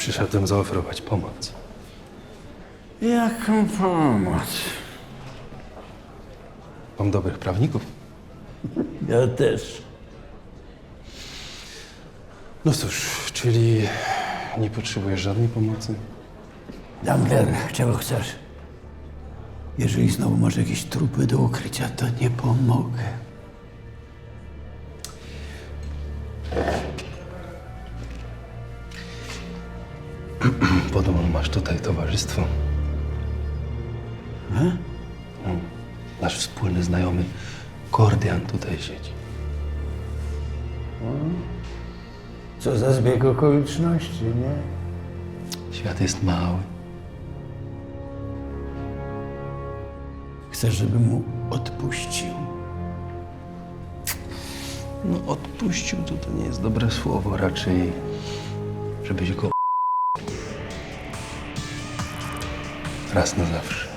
Przyszedłem zaoferować pomoc. Jaką pomoc? Mam dobrych prawników. Ja też. No cóż, czyli nie potrzebujesz żadnej pomocy? Dangler, czego chcesz? Jeżeli znowu masz jakieś trupy do ukrycia, to nie pomogę. Podobno masz tutaj towarzystwo. E? Nasz wspólny znajomy Kordian tutaj siedzi. Co za zbieg okoliczności, nie? Świat jest mały. Chcesz, żebym mu odpuścił? No odpuścił to, to nie jest dobre słowo, raczej żebyś go раз назавжди.